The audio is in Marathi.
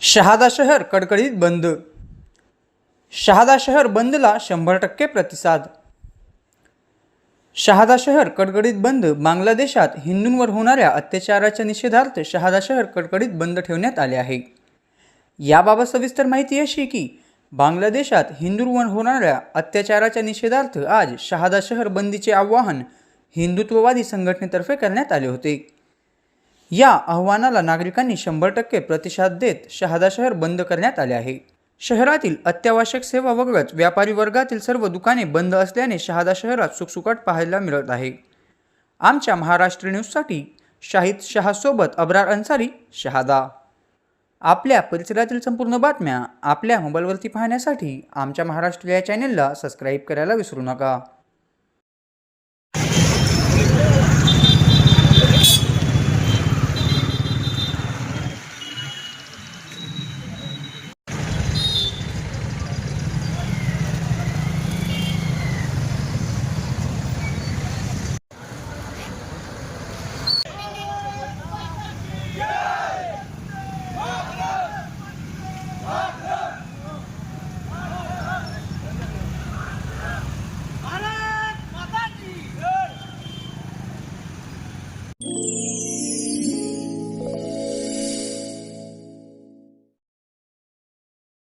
शहादा शहर कडकडीत बंद. शहादा शहर बंदला शंभर टक्के प्रतिसाद. शहादा शहर कडकडीत बंद बांगलादेशात हिंदूंवर होणाऱ्या अत्याचाराच्या निषेधार्थ शहादा शहर कडकडीत बंद ठेवण्यात आले आहे. याबाबत सविस्तर माहिती अशी की बांगलादेशात हिंदूंवर होणाऱ्या अत्याचाराच्या निषेधार्थ आज शहादा शहर बंदीचे आवाहन हिंदुत्ववादी संघटनेतर्फे करण्यात आले होते. या आव्हानाला नागरिकांनी शंभर टक्के प्रतिसाद देत शहादा शहर बंद करण्यात आले आहे. शहरातील अत्यावश्यक सेवा वगळत व्यापारी वर्गातील सर्व दुकाने बंद असल्याने शहादा शहरात सुकसुकाट पाहायला मिळत आहे. आमच्या महाराष्ट्र न्यूजसाठी शाहिद शहासोबत अब्रार अन्सारी शहादा. आपल्या परिसरातील संपूर्ण बातम्या आपल्या मोबाईलवरती पाहण्यासाठी आमच्या महाराष्ट्र या चॅनेलला सबस्क्राईब करायला विसरू नका.